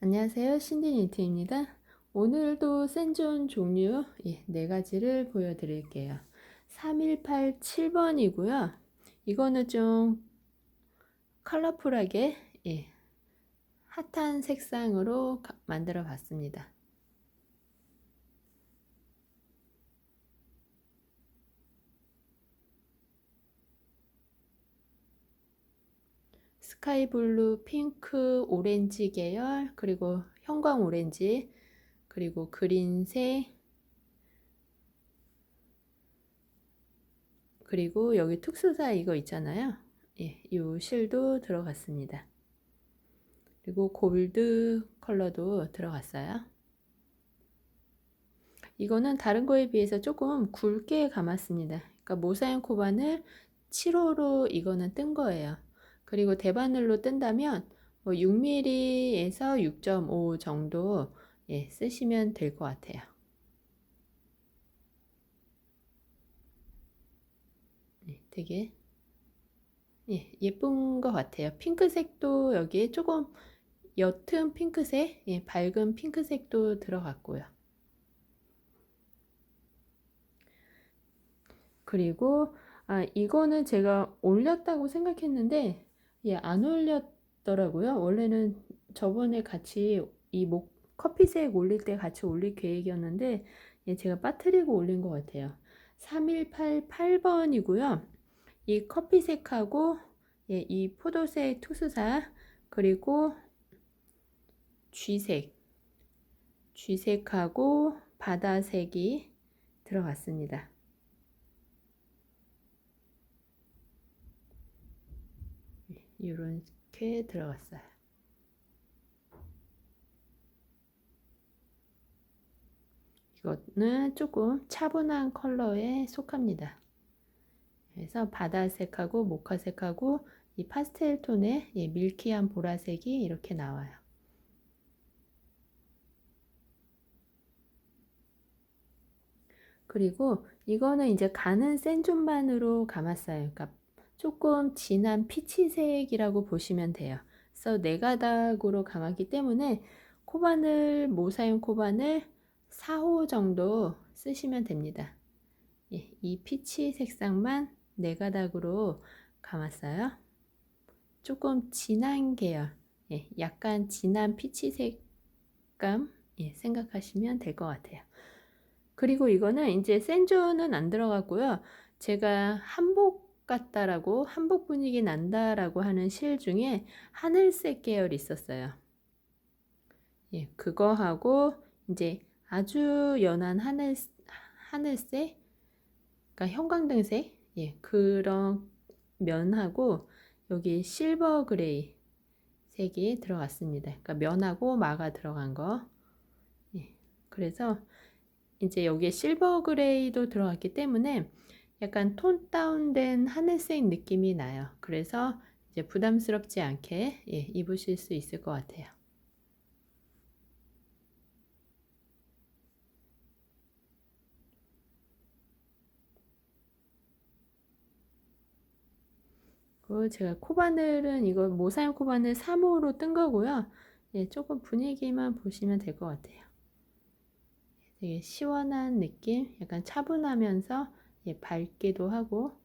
안녕하세요. 신디니트입니다. 오늘도 센존 종류 예, 네 가지를 보여드릴게요. 3187번이고요. 이거는 좀 컬러풀하게 예, 핫한 색상으로 가- 만들어 봤습니다. 스카이 블루, 핑크, 오렌지 계열, 그리고 형광 오렌지, 그리고 그린색, 그리고 여기 특수사 이거 있잖아요. 예, 이 실도 들어갔습니다. 그리고 골드 컬러도 들어갔어요. 이거는 다른 거에 비해서 조금 굵게 감았습니다. 그러니까 모사형 코바늘 7호로 이거는 뜬 거예요. 그리고 대바늘로 뜬다면 뭐 6mm에서 6.5 정도 예, 쓰시면 될 것 같아요. 예, 되게 예, 예쁜 것 같아요. 핑크색도 여기에 조금 옅은 핑크색, 예, 밝은 핑크색도 들어갔고요. 그리고 아, 이거는 제가 올렸다고 생각했는데 예, 안 올렸더라고요. 원래는 저번에 같이 이 목, 커피색 올릴 때 같이 올릴 계획이었는데 예, 제가 빠뜨리고 올린 것 같아요. 3188번이고요. 이 커피색하고 예, 이 포도색 투수사 그리고 쥐색 쥐색하고 바다색이 들어갔습니다. 이렇게 들어갔어요. 이거는 조금 차분한 컬러에 속합니다. 그래서 바다색하고 모카색하고 이 파스텔 톤의 밀키한 보라색이 이렇게 나와요. 그리고 이거는 이제 가는 센존만으로 감았어요. 그러니까 조금 진한 피치색이라고 보시면 돼요. 그래서 네 가닥으로 감았기 때문에 코바늘, 모사용 코바늘 4호 정도 쓰시면 됩니다. 예, 이 피치 색상만 네 가닥으로 감았어요. 조금 진한 계열, 예, 약간 진한 피치 색감 예, 생각하시면 될 것 같아요. 그리고 이거는 이제 센조는 안 들어갔고요. 제가 한복 같다라고 한복 분위기 난다라고 하는 실 중에 하늘색 계열이 있었어요. 예, 그거하고 이제 아주 연한 하늘 하늘색, 그러니까 형광등색, 예, 그런 면하고 여기 실버 그레이 색이 들어갔습니다. 그러니까 면하고 마가 들어간 거. 예, 그래서 이제 여기에 실버 그레이도 들어갔기 때문에 약간 톤 다운된 하늘색 느낌이 나요. 그래서 이제 부담스럽지 않게 예, 입으실 수 있을 것 같아요. 그 제가 코바늘은 이거 모사용 코바늘 3호로 뜬 거고요. 예, 조금 분위기만 보시면 될 것 같아요. 되게 시원한 느낌, 약간 차분하면서 예, 밝기도 하고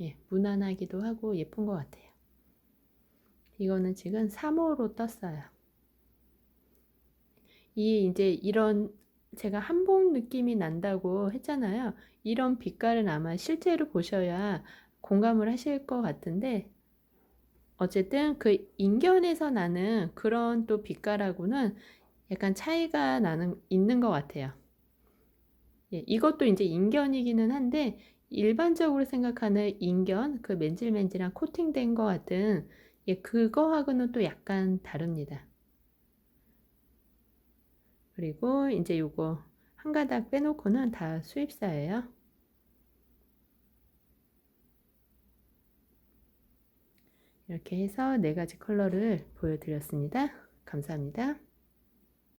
예, 무난하기도 하고 예쁜 것 같아요. 이거는 지금 3호로 떴어요. 이 이제 이런 제가 한복 느낌이 난다고 했잖아요. 이런 빛깔은 아마 실제로 보셔야 공감을 하실 것 같은데 어쨌든 그 인견에서 나는 그런 또 빛깔하고는 약간 차이가 나는 있는 것 같아요. 예, 이것도 이제 인견이기는 한데 일반적으로 생각하는 인견 그 맨질맨질한 코팅된 것 같은 예, 그거하고는 또 약간 다릅니다. 그리고 이제 요거 한 가닥 빼놓고는 다 수입사예요. 이렇게 해서 네 가지 컬러를 보여드렸습니다. 감사합니다.